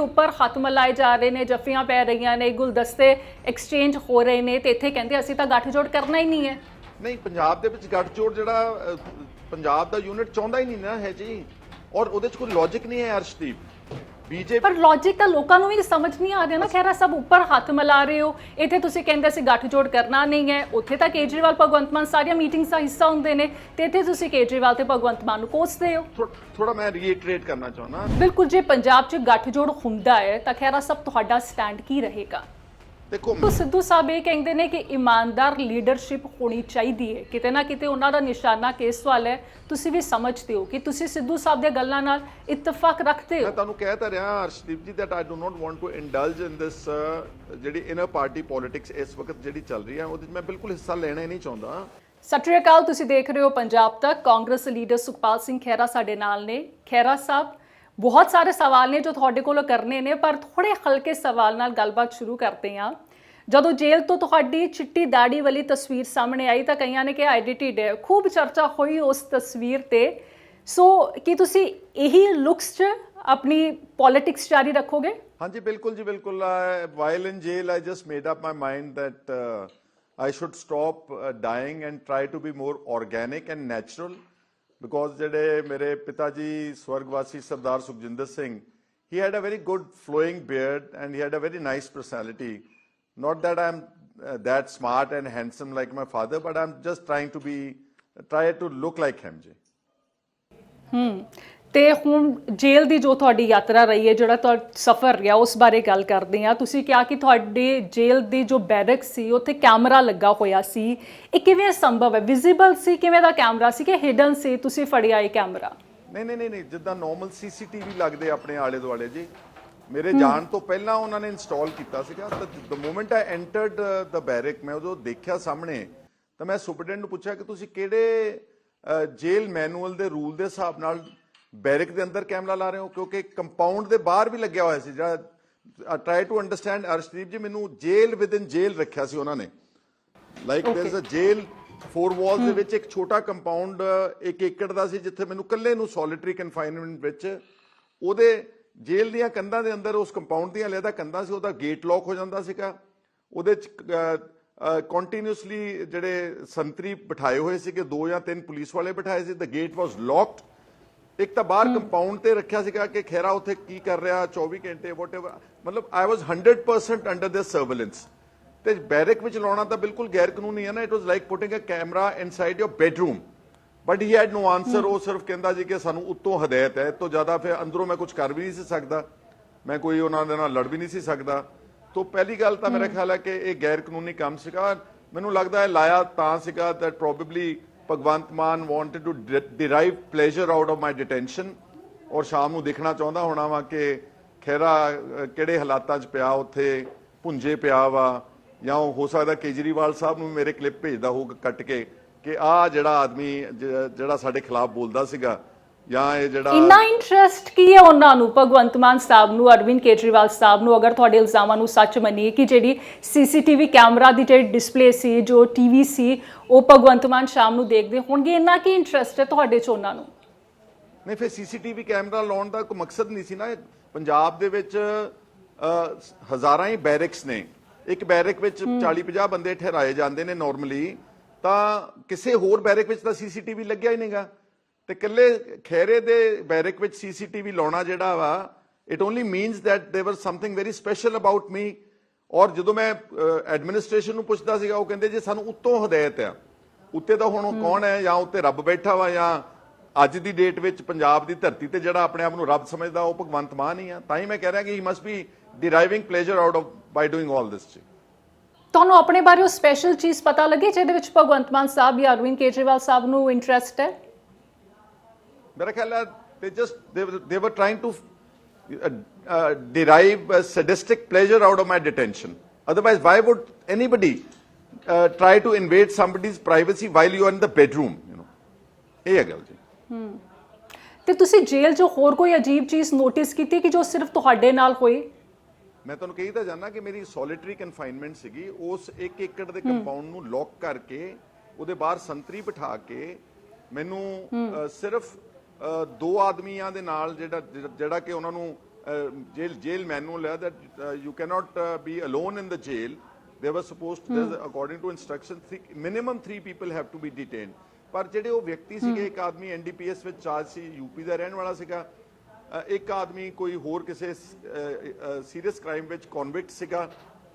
ਉੱਪਰ ਹੱਥ ਮਲਾਏ ਜਾ ਰਹੇ ਨੇ, ਜੱਫੀਆਂ ਪੈ ਰਹੀਆਂ ਨੇ, ਗੁਲਦਸਤੇ ਐਕਸਚੇਂਜ ਹੋ ਰਹੇ ਨੇ ਤੇ ਇੱਥੇ ਕਹਿੰਦੇ ਅਸੀਂ ਤਾਂ ਗੱਠਜੋੜ ਕਰਨਾ ਹੀ ਨਹੀਂ ਹੈ। ਨਹੀਂ, ਪੰਜਾਬ ਦੇ ਵਿੱਚ ਗੱਠਜੋੜ ਜਿਹੜਾ ਪੰਜਾਬ ਦਾ ਯੂਨਿਟ ਚਾਹੁੰਦਾ ਹੀ ਨਹੀਂ ਨਾ ਹੈ ਜੀ। ਔਰ ਉਹਦੇ 'ਚ ਕੋਈ ਲੌਜੀਕ ਨਹੀਂ ਹੈ ਅਰਸ਼ਦੀਪ ਬੀਜੇਪੀ ਪਰ ਲੌਜੀਕ ਤਾਂ ਲੋਕਾਂ ਨੂੰ ਵੀ ਸਮਝ ਨਹੀਂ ਆ ਰਿਹਾ ਨਾ ਖੈਰਾ ਸਭ ਉੱਪਰ ਹੱਥ ਮਿਲਾ ਰਹੇ ਹੋ। ਇੱਥੇ ਤੁਸੀਂ ਕਹਿੰਦੇ ਸੀ ਗੱਠਜੋੜ ਕਰਨਾ ਨਹੀਂ ਹੈ। ਉੱਥੇ ਤਾਂ ਕੇਜਰੀਵਾਲ ਭਗਵੰਤ ਮਾਨ ਸਾਰੀਆਂ ਮੀਟਿੰਗਸ ਦਾ ਹਿੱਸਾ ਹੁੰਦੇ ਨੇ ਤੇ ਇੱਥੇ ਤੁਸੀਂ ਕੇਜਰੀਵਾਲ ਤੇ ਭਗਵੰਤ ਮਾਨ ਨੂੰ ਕੋਸਦੇ ਹੋ। ਥੋੜਾ ਮੈਂ ਰੀਇਟਰੇਟ ਕਰਨਾ ਚਾਹੁੰਦਾ। ਬਿਲਕੁਲ ਜੇ ਪੰਜਾਬ 'ਚ ਗੱਠਜੋੜ ਹੁੰਦਾ ਹੈ ਤਾਂ ਖੈਰਾ ਸਭ ਤੁਹਾਡਾ ਸਟੈਂਡ ਕੀ ਰਹੇਗਾ? ਦੇਖੋ ਸਿੱਧੂ ਸਾਹਿਬ ਇਹ ਕਹਿੰਦੇ ਨੇ ਕਿ ਇਮਾਨਦਾਰ ਲੀਡਰਸ਼ਿਪ ਹੋਣੀ ਚਾਹੀਦੀ ਹੈ। ਕਿਤੇ ਨਾ ਕਿਤੇ ਉਹਨਾਂ ਦਾ ਨਿਸ਼ਾਨਾ ਕੇਸਵਾਲ ਹੈ। ਤੁਸੀਂ ਵੀ ਸਮਝਦੇ ਹੋ ਕਿ ਤੁਸੀਂ ਸਿੱਧੂ ਸਾਹਿਬ ਦੀਆਂ ਗੱਲਾਂ ਨਾਲ ਇਤਫਾਕ ਰੱਖਦੇ ਮੈਂ ਹੋ ਤੁਹਾਨੂੰ ਕਹਿ ਤਾਂ ਰਿਹਾ ਅਰਸ਼ਦੀਪ ਜੀ I do not want to indulge in this uh, ਜਿਹੜੀ ਇਨਰ ਪਾਰਟੀ ਪੋਲਿਟਿਕਸ ਇਸ ਵਕਤ ਜਿਹੜੀ ਚੱਲ ਰਹੀ ਹੈ ਉਹਦੇ 'ਚ ਮੈਂ ਬਿਲਕੁਲ ਹਿੱਸਾ ਲੈਣਾ ਹੀ ਨਹੀਂ ਚਾਹੁੰਦਾ। ਸਤਿ ਸ਼੍ਰੀ ਅਕਾਲ ਤੁਸੀਂ ਦੇਖ ਰਹੇ ਹੋ ਪੰਜਾਬ ਤੱਕ। ਕਾਂਗਰਸ ਲੀਡਰ ਸੁਖਪਾਲ ਸਿੰਘ ਖਹਿਰਾ ਸਾਡੇ ਨਾਲ ਨੇ। ਖਹਿਰਾ ਸਾਹਿਬ ਬਹੁਤ ਸਾਰੇ ਸਵਾਲ ਨੇ ਜੋ ਤੁਹਾਡੇ ਕੋਲੋਂ ਕਰਨੇ ਨੇ, ਪਰ ਥੋੜੇ ਹਲਕੇ ਸਵਾਲ ਨਾਲ ਗੱਲਬਾਤ ਸ਼ੁਰੂ ਕਰਦੇ ਹਾਂ। ਜਦੋਂ ਜੇਲ੍ਹ ਤੋਂ ਤੁਹਾਡੀ ਚਿੱਟੀ ਦਾੜੀ ਵਾਲੀ ਤਸਵੀਰ ਸਾਹਮਣੇ ਆਈ ਤਾਂ ਕਈਆਂ ਨੇ ਕਿ ਐਡਿਟਡ ਹੈ। ਖੂਬ ਚਰਚਾ ਹੋਈ ਉਸ ਤਸਵੀਰ ਤੇ। ਸੋ ਕੀ ਤੁਸੀਂ ਇਹੀ ਲੁਕਸ 'ਚ ਆਪਣੀ ਪੋਲਿਟਿਕਸ ਜਾਰੀ ਰੱਖੋਗੇ? ਹਾਂਜੀ, ਬਿਲਕੁਲ ਜੀ, ਬਿਲਕੁਲ। While in jail I just made up my mind that I should stop dyeing and try to be more organic and natural because ਜਿਹੜੇ ਮੇਰੇ ਪਿਤਾ ਜੀ ਸਵਰਗਵਾਸੀ ਸਰਦਾਰ Sukhjinder Singh he had a very good flowing beard and he had a very nice personality not that i'm uh, that smart and handsome like my father but i'm just trying to be try to look like him ji ਹੂੰ ਤੇ ਹੁਣ ਜੇਲ੍ਹ ਦੀ ਜੋ ਤੁਹਾਡੀ ਯਾਤਰਾ ਰਹੀ ਹੈ ਜਿਹੜਾ ਤੁਹਾਡਾ ਸਫ਼ਰ ਰਿਹਾ ਉਸ ਬਾਰੇ ਗੱਲ ਕਰਦੇ ਹਾਂ। ਤੁਸੀਂ ਕਿਹਾ ਕਿ ਤੁਹਾਡੇ ਜੇਲ੍ਹ ਦੀ ਜੋ ਬੈਰਕ ਸੀ ਉੱਥੇ ਕੈਮਰਾ ਲੱਗਾ ਹੋਇਆ ਸੀ। ਇਹ ਕਿਵੇਂ ਸੰਭਵ ਹੈ? ਵਿਜ਼ੀਬਲ ਸੀ? ਕਿਵੇਂ ਦਾ ਕੈਮਰਾ ਸੀ ਕਿ ਹਿਡਨ ਸੀ? ਤੁਸੀਂ ਫੜਿਆ ਇਹ ਕੈਮਰਾ? ਨਹੀਂ ਨਹੀਂ ਨਹੀਂ ਜਿੱਦਾਂ ਨਾਰਮਲ ਸੀਸੀਟੀਵੀ ਲੱਗਦੇ ਆਪਣੇ ਆਲੇ ਦੁਆਲੇ ਜੀ। ਮੇਰੇ ਜਾਣ ਤੋਂ ਪਹਿਲਾਂ ਉਹਨਾਂ ਨੇ ਇੰਸਟਾਲ ਕੀਤਾ ਸੀਗਾ। ਤਾਂ the moment I entered the barrack ਮੈਂ ਉਦੋਂ ਦੇਖਿਆ ਸਾਹਮਣੇ ਤਾਂ ਮੈਂ ਸੁਪਰਡੈਂਟ ਨੂੰ ਪੁੱਛਿਆ ਕਿ ਤੁਸੀਂ ਕਿਹੜੇ ਜੇਲ ਮੈਨੂਅਲ ਦੇ ਰੂਲ ਦੇ ਹਿਸਾਬ ਨਾਲ ਬੈਰਕ ਦੇ ਅੰਦਰ ਕੈਮਰਾ ਲਾ ਰਹੇ ਹੋ ਕਿਉਂਕਿ ਕੰਪਾਊਂਡ ਦੇ ਬਾਹਰ ਵੀ ਲੱਗਿਆ ਹੋਇਆ ਸੀ। ਜਿਹੜਾ ਟਰਾਈ ਟੂ ਅੰਡਰਸਟੈਂਡ ਅਰਸ਼ਦੀਪ ਜੀ ਮੈਨੂੰ ਜੇਲ ਵਿਦ ਇਨ ਜੇਲ ਰੱਖਿਆ ਸੀ ਉਹਨਾਂ ਨੇ। Like there is a jail four walls ਦੇ ਵਿੱਚ ਇੱਕ ਛੋਟਾ ਕੰਪਾਊਂਡ ਇੱਕ ਏਕੜ ਦਾ ਸੀ ਜਿੱਥੇ ਮੈਨੂੰ ਇਕੱਲੇ ਨੂੰ ਸੋਲਿਟਰੀ ਕਨਫਾਈਨਮੈਂਟ ਵਿੱਚ ਉਹਦੇ ਜੇਲ੍ਹ ਦੀਆਂ ਕੰਧਾਂ ਦੇ ਅੰਦਰ ਉਸ ਕੰਪਾਊਂਡ ਦੀਆਂ ਲਿਆਦਾ ਕੰਧਾਂ ਸੀ ਉਹਦਾ ਗੇਟ ਲੌਕ ਹੋ ਜਾਂਦਾ ਸੀਗਾ। ਉਹਦੇ ਚ ਕੰਟੀਨਿਊਸਲੀ ਜਿਹੜੇ ਸੰਤਰੀ ਬਿਠਾਏ ਹੋਏ ਸੀਗੇ ਦੋ ਜਾਂ ਤਿੰਨ ਪੁਲਿਸ ਵਾਲੇ ਬਿਠਾਏ ਸੀ ਦ ਗੇਟ ਵਾਸ ਲੌਕਡ ਇੱਕ ਤਾਂ ਬਾਹਰ ਕੰਪਾਊਂਡ ਤੇ ਰੱਖਿਆ ਸੀਗਾ ਕਿ ਖੈਰਾ ਉੱਥੇ ਕੀ ਕਰ ਰਿਹਾ 24 ਘੰਟੇ ਵਾਟਐਵਰ ਮਤਲਬ I was 100% under this surveillance ਤੇ ਬੈਰਕ ਵਿੱਚ ਲਾਉਣਾ ਤਾਂ ਬਿਲਕੁਲ ਗੈਰ ਕਾਨੂੰਨੀ ਹੈ ਨਾ it was like putting a camera inside your bedroom but he had no answer ਉਹ ਸਿਰਫ ਕਹਿੰਦਾ ਜੀ ਕਿ ਸਾਨੂੰ ਉੱਤੋਂ ਹਦਾਇਤ ਹੈ ਤੋਂ ਜ਼ਿਆਦਾ ਫਿਰ ਅੰਦਰੋਂ ਮੈਂ ਕੁਝ ਕਰ ਵੀ ਨਹੀਂ ਸੀ ਸਕਦਾ। ਮੈਂ ਕੋਈ ਉਹਨਾਂ ਦੇ ਨਾਲ ਲੜ ਵੀ ਨਹੀਂ ਸੀ ਸਕਦਾ। ਤੋਂ ਪਹਿਲੀ ਗੱਲ ਤਾਂ ਮੇਰਾ ਖਿਆਲ ਹੈ ਕਿ ਇਹ ਗੈਰ ਕਾਨੂੰਨੀ ਕੰਮ ਸੀਗਾ। ਮੈਨੂੰ ਲੱਗਦਾ ਹੈ ਲਾਇਆ ਤਾਂ ਸੀਗਾ that probably Bhagwant Mann wanted to derive pleasure out out my detention ਔਰ ਸ਼ਾਮ ਨੂੰ ਦੇਖਣਾ ਚਾਹੁੰਦਾ ਹੋਣਾ ਵਾ ਕਿ ਖੈਰਾ ਕਿਹੜੇ ਹਾਲਾਤਾਂ 'ਚ ਪਿਆ, ਉੱਥੇ ਪੁੰਜੇ ਪਿਆ ਵਾ, ਜਾਂ ਉਹ ਹੋ ਸਕਦਾ ਕੇਜਰੀਵਾਲ ਸਾਹਿਬ ਨੂੰ ਮੇਰੇ ਕਲਿੱਪ ਭੇਜਦਾ ਹੋਊਗਾ ਕੱਟ ਕੇ, ਕਿ ਆਹ ਜਿਹੜਾ ਆਦਮੀ, ਜ- ਜਿਹੜਾ ਸਾਡੇ ਖਿਲਾਫ ਬੋਲਦਾ ਸੀਗਾ ਜਾਂ ਇਹ ਜਿਹੜਾ ਇੰਨਾ ਇੰਟਰਸਟ ਕੀ ਹੈ ਉਹਨਾਂ ਨੂੰ? ਭਗਵੰਤ ਮਾਨ ਸਾਹਿਬ ਨੂੰ ਅਰਵਿੰਦ ਕੇਜਰੀਵਾਲ ਸਾਹਿਬ ਨੂੰ ਅਗਰ ਤੁਹਾਡੇ ਇਲਜ਼ਾਮਾਂ ਨੂੰ ਸੱਚ ਮੰਨੀਏ ਕਿ ਜਿਹੜੀ ਸੀਸੀਟੀਵੀ ਕੈਮਰਾ ਦੀ ਜਿਹੜੀ ਡਿਸਪਲੇ ਸੀ ਜੋ ਟੀਵੀ ਸੀ ਉਹ ਭਗਵੰਤ ਮਾਨ ਸ਼ਾਮ ਨੂੰ ਦੇਖਦੇ ਹੋਣਗੇ? ਇੰਨਾ ਕੀ ਇੰਟਰਸਟ ਹੈ ਤੁਹਾਡੇ ਚ ਉਹਨਾਂ ਨੂੰ? ਨਹੀਂ ਫਿਰ ਸੀਸੀਟੀਵੀ ਕੈਮਰਾ ਲਾਉਣ ਦਾ ਕੋਈ ਮਕਸਦ ਨਹੀਂ ਸੀ ਨਾ। ਪੰਜਾਬ ਦੇ ਵਿੱਚ ਹਜ਼ਾਰਾਂ ਹੀ ਬੈਰਕਸ ਨੇ। ਇੱਕ ਬੈਰਕ ਵਿੱਚ 40 50 ਬੰਦੇ ਠਹਿਰਾਏ ਜਾਂਦੇ ਨੇ ਨਾਰਮਲੀ ਤਾਂ ਕਿਸੇ ਹੋਰ ਬੈਰਕ ਵਿੱਚ ਤਾਂ ਸੀਸੀਟੀਵੀ ਲੱਗਿਆ ਹੀ ਨਹੀਂਗਾ। ਤੇ ਇਕੱਲੇ ਖੈਰੇ ਦੇ ਬੈਰਕ ਵਿੱਚ ਸੀਸੀਟੀਵੀ ਲਾਉਣਾ ਜਿਹੜਾ ਵਾ it only means that there was something very special about me ਔਰ ਜਦੋਂ ਮੈਂ ਐਡਮਿਨਿਸਟ੍ਰੇਸ਼ਨ ਨੂੰ ਪੁੱਛਦਾ ਸੀਗਾ ਉਹ ਕਹਿੰਦੇ ਜੇ ਸਾਨੂੰ ਉੱਤੋਂ ਹਦਾਇਤ ਆ ਉੱਤੇ ਤਾਂ ਹੁਣ ਉਹ ਕੌਣ ਹੈ ਜਾਂ ਉੱਤੇ ਰੱਬ ਬੈਠਾ ਵਾ ਜਾਂ ਅੱਜ ਦੀ ਡੇਟ ਵਿੱਚ ਪੰਜਾਬ ਦੀ ਧਰਤੀ ਤੇ ਜਿਹੜਾ ਆਪਣੇ ਆਪ ਨੂੰ ਰੱਬ ਸਮਝਦਾ ਉਹ ਭਗਵੰਤ ਮਾਨ ਹੀ ਆ ਤਾਂ ਹੀ ਮੈਂ ਕਹਿ ਰਿਹਾ ਕਿ he must be driving pleasure out of by doing all this ਜੀ ਤੁਹਾਨੂੰ ਆਪਣੇ ਬਾਰੇ ਉਹ ਸਪੈਸ਼ਲ ਚੀਜ਼ ਪਤਾ ਲੱਗੀ ਜਿਹਦੇ ਵਿੱਚ ਭਗਵੰਤ ਮਾਨ ਸਾਹਿਬ ਜਾਂ ਅਰਵਿੰਦ ਕੇਜਰੀਵਾਲ ਸਾਹਿਬ ਨੂੰ ਇੰਟਰਸਟ ਹੈ ਮੇਰਾ ਖਿਆਲ ਹੈ they just they were, they were trying to uh, uh, derive a sadistic pleasure out of my detention otherwise why would anybody uh, try to invade somebody's privacy while you are in the bedroom you know ਇਹ ਹੈ ਗੱਲ ਜੀ ਤੇ ਤੁਸੀਂ ਜੇਲ੍ਹ 'ਚ ਹੋਰ ਕੋਈ ਅਜੀਬ ਚੀਜ਼ ਨੋਟਿਸ ਕੀਤੀ ਕਿ ਜੋ ਸਿਰਫ ਤੁਹਾਡੇ ਨਾਲ ਹੋਈ ਮੈਂ ਤੁਹਾਨੂੰ ਕਹੀ ਤਾਂ ਜਾਨਾ ਕਿ ਮੇਰੀ ਸੋਲਿਟਰੀ ਕਨਫਾਈਨਮੈਂਟ ਸੀਗੀ ਉਸ ਇੱਕ ਏਕੜ ਦੇ ਕੰਪਾਊਂਡ ਨੂੰ ਲੌਕ ਕਰਕੇ ਉਹਦੇ ਬਾਹਰ ਸੰਤਰੀ ਬਿਠਾ ਕੇ ਮੈਨੂੰ ਸਿਰਫ ਦੋ ਆਦਮੀਆਂ ਦੇ ਨਾਲ ਜਿਹੜਾ ਜਿਹੜਾ- ਕਿ ਉਹਨਾਂ ਨੂੰ uh, you cannot uh, be alone in the jail. They were supposed to, there's- according to instructions, three, minimum three people have to be detained. ਪਰ ਜਿਹੜੇ ਉਹ ਵਿਅਕਤੀ ਸੀਗੇ ਇੱਕ ਆਦਮੀ ਐਨਡੀਪੀਐਸ ਵਿੱਚ ਚਾਰਜ ਸੀ ਯੂਪੀ ਦਾ ਰਹਿਣ ਵਾਲਾ ਸੀਗਾ ਇੱਕ ਆਦਮੀ ਕੋਈ ਹੋਰ ਕਿਸੇ ਸੀਰੀਅਸ ਕ੍ਰਾਈਮ ਵਿੱਚ ਕਨਵਿਕਟ ਸੀਗਾ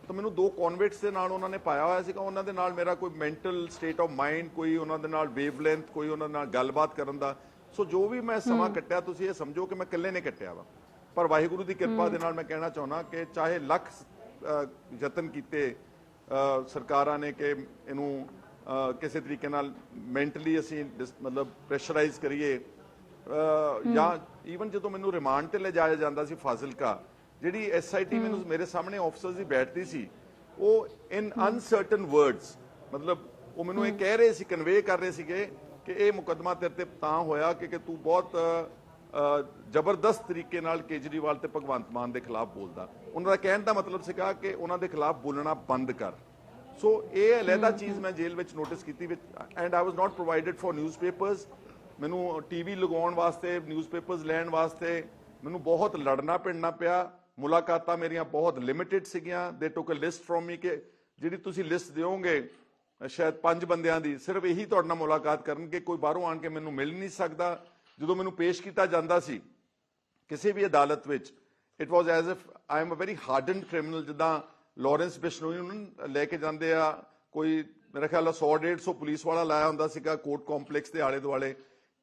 ਤਾਂ ਮੈਨੂੰ ਦੋ ਕਨਵਿਕਟਸ ਦੇ ਨਾਲ ਉਹਨਾਂ ਨੇ ਪਾਇਆ ਹੋਇਆ ਸੀਗਾ ਉਹਨਾਂ ਦੇ ਨਾਲ ਮੇਰਾ ਕੋਈ ਮੈਂਟਲ ਸਟੇਟ ਆਫ ਮਾਈਂਡ ਕੋਈ ਉਹਨਾਂ ਦੇ ਨਾਲ ਵੇਵਲੈਂਥ ਕੋਈ ਉਹਨਾਂ ਨਾਲ ਗੱਲਬਾਤ ਕਰਨ ਦਾ ਸੋ ਜੋ ਵੀ ਮੈਂ ਸਮਾਂ ਕੱਟਿਆ ਤੁਸੀਂ ਇਹ ਸਮਝੋ ਕਿ ਮੈਂ ਇਕੱਲੇ ਨੇ ਕੱਟਿਆ ਵਾ। ਪਰ ਵਾਹਿਗੁਰੂ ਦੀ ਕਿਰਪਾ ਦੇ ਨਾਲ ਮੈਂ ਕਹਿਣਾ ਚਾਹੁੰਦਾ ਕਿ ਚਾਹੇ ਲੱਖ ਯਤਨ ਕੀਤੇ ਸਰਕਾਰਾਂ ਨੇ ਕਿ ਇਹਨੂੰ ਕਿਸੇ ਤਰੀਕੇ ਨਾਲ ਮੈਂਟਲੀ ਅਸੀਂ ਮਤਲਬ ਪ੍ਰੈਸ਼ਰਾਈਜ਼ ਕਰੀਏ ਜਾਂ ਈਵਨ ਜਦੋਂ ਮੈਨੂੰ ਰਿਮਾਂਡ ਤੇ ਲੈ ਜਾਇਆ ਜਾਂਦਾ ਸੀ ਫਾਜ਼ਿਲਕਾ ਜਿਹੜੀ ਐਸਆਈਟੀ ਮੈਨੂੰ ਮੇਰੇ ਸਾਹਮਣੇ ਆਫੀਸਰਸ ਦੀ ਬੈਠਦੀ ਸੀ ਉਹ ਇਨ ਅਨਸਰਟਨ ਵਰਡਸ ਮਤਲਬ ਉਹ ਮੈਨੂੰ ਇਹ ਕਹਿ ਰਹੇ ਸੀ ਕਨਵੇ ਕਰ ਰਹੇ ਸੀਗੇ ਕਿ ਇਹ ਮੁਕੱਦਮਾ ਤੇਰੇ ਤੇ ਤਾਂ ਹੋਇਆ ਕਿ ਕਿ ਤੂੰ ਬਹੁਤ ਜ਼ਬਰਦਸਤ ਤਰੀਕੇ ਨਾਲ ਕੇਜਰੀਵਾਲ ਤੇ ਭਗਵੰਤ ਮਾਨ ਦੇ ਖਿਲਾਫ ਬੋਲਦਾ। ਉਹਨਾਂ ਦਾ ਕਹਿਣ ਦਾ ਮਤਲਬ ਸੀਗਾ ਕਿ ਉਹਨਾਂ ਦੇ ਖਿਲਾਫ ਬੋਲਣਾ ਬੰਦ ਕਰ। ਸੋ ਇਹ ਅਲੱਗਾ ਚੀਜ਼ ਮੈਂ ਜੇਲ੍ਹ ਵਿੱਚ ਨੋਟਿਸ ਕੀਤੀ ਵਿੱਚ and I was not provided for newspapers ਮੈਨੂੰ ਟੀਵੀ ਲਗਾਉਣ ਵਾਸਤੇ ਨਿਊਜ਼ਪੇਪਰਸ ਲੈਣ ਵਾਸਤੇ ਮੈਨੂੰ ਬਹੁਤ ਲੜਨਾ ਪਿੜਨਾ ਪਿਆ। ਮੁਲਾਕਾਤਾਂ ਮੇਰੀਆਂ ਬਹੁਤ ਲਿਮਿਟਿਡ ਸੀਗੀਆਂ। ਦੇ ਟੁਕ ਅ ਲਿਸਟ ਫਰੋਮ ਮੀ ਕਿ ਜਿਹੜੀ ਤੁਸੀਂ ਲਿਸਟ ਦਿਓਗੇ ਸ਼ਾਇਦ ਪੰਜ ਬੰਦਿਆਂ ਦੀ ਸਿਰਫ ਇਹੀ ਤੁਹਾਡੇ ਨਾਲ ਮੁਲਾਕਾਤ ਕਰਨਗੇ, ਕੋਈ ਬਾਹਰੋਂ ਆਣ ਕੇ ਮੈਨੂੰ ਮਿਲ ਨਹੀਂ ਸਕਦਾ। ਜਦੋਂ ਮੈਨੂੰ ਪੇਸ਼ ਕੀਤਾ ਜਾਂਦਾ ਸੀ ਕਿਸੇ ਵੀ ਅਦਾਲਤ ਵਿੱਚ it was as if I am a very hardened criminal ਜਿੱਦਾਂ ਲਾਰੈਂਸ ਬਿਸ਼ਨੋਈ ਨੂੰ ਲੈ ਕੇ ਜਾਂਦੇ ਆ, ਕੋਈ ਮੇਰੇ ਖਿਆਲ ਨਾਲ 100 150 ਪੁਲਿਸ ਵਾਲਾ ਲਾਇਆ ਹੁੰਦਾ ਸੀਗਾ ਕੋਰਟ ਕੰਪਲੈਕਸ ਦੇ ਆਲੇ ਦੁਆਲੇ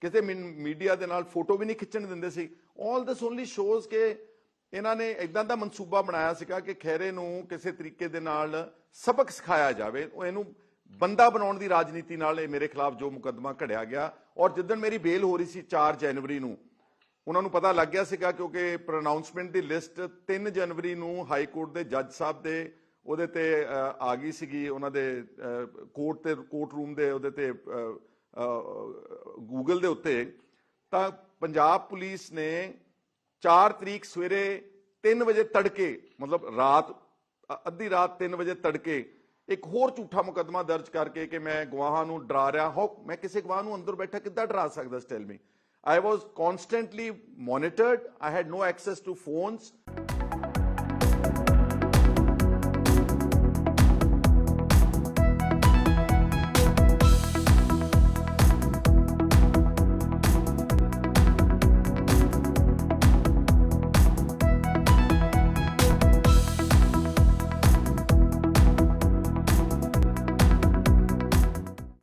ਕਿਤੇ ਮੀਡੀਆ ਦੇ ਨਾਲ ਫੋਟੋ ਵੀ ਨਹੀਂ ਖਿੱਚਣ ਦਿੰਦੇ ਸੀ। ਆਲ ਦਿਸ ਓਨਲੀ ਸ਼ੋਜ਼ ਕਿ ਇਹਨਾਂ ਨੇ ਇਦਾਂ ਦਾ ਮਨਸੂਬਾ ਬਣਾਇਆ ਸੀਗਾ ਕਿ ਖੈਰੇ ਨੂੰ ਕਿਸੇ ਤਰੀਕੇ ਦੇ ਨਾਲ ਸਬਕ ਸਿਖਾਇਆ ਜਾਵੇ। ਉਹ ਇਹਨੂੰ ਬੰਦਾ ਬਣਾਉਣ ਦੀ ਰਾਜਨੀਤੀ ਨਾਲ ਇਹ ਮੇਰੇ ਖਿਲਾਫ ਜੋ ਮੁਕੱਦਮਾ ਘੜਿਆ ਗਿਆ ਔਰ ਜਿੱਦਣ ਮੇਰੀ ਬੇਲ ਹੋ ਰਹੀ ਸੀ 4 ਜਨਵਰੀ ਨੂੰ, ਉਹਨਾਂ ਨੂੰ ਪਤਾ ਲੱਗ ਗਿਆ ਸੀਗਾ ਕਿਉਂਕਿ ਪ੍ਰੋਨਾਂਸਮੈਂਟ ਦੀ ਲਿਸਟ 3 ਜਨਵਰੀ ਨੂੰ ਹਾਈ ਕੋਰਟ ਦੇ ਜੱਜ ਸਾਹਿਬ ਦੇ ਉਹਦੇ ਤੇ ਆ ਗਈ ਸੀਗੀ, ਉਹਨਾਂ ਦੇ ਕੋਰਟ ਤੇ ਕੋਰਟ ਰੂਮ ਦੇ ਉਹਦੇ ਤੇ ਗੂਗਲ ਦੇ ਉੱਤੇ। ਤਾਂ ਪੰਜਾਬ ਪੁਲਿਸ ਨੇ 4 ਤਰੀਕ ਸਵੇਰੇ 3 ਵਜੇ ਤੜਕੇ, ਮਤਲਬ ਰਾਤ ਅੱਧੀ ਰਾਤ 3 ਵਜੇ ਤੜਕੇ ਇੱਕ ਹੋਰ ਝੂਠਾ ਮੁਕੱਦਮਾ ਦਰਜ ਕਰਕੇ ਕਿ ਮੈਂ ਗਵਾਹਾਂ ਨੂੰ ਡਰਾ ਰਿਹਾ ਹਾਂ ਮੈਂ ਕਿਸੇ ਗਵਾਹ ਨੂੰ ਅੰਦਰ ਬੈਠਾ ਕਿੱਦਾਂ ਡਰਾ ਸਕਦਾ, tell me I was constantly monitored. I had no access to phones.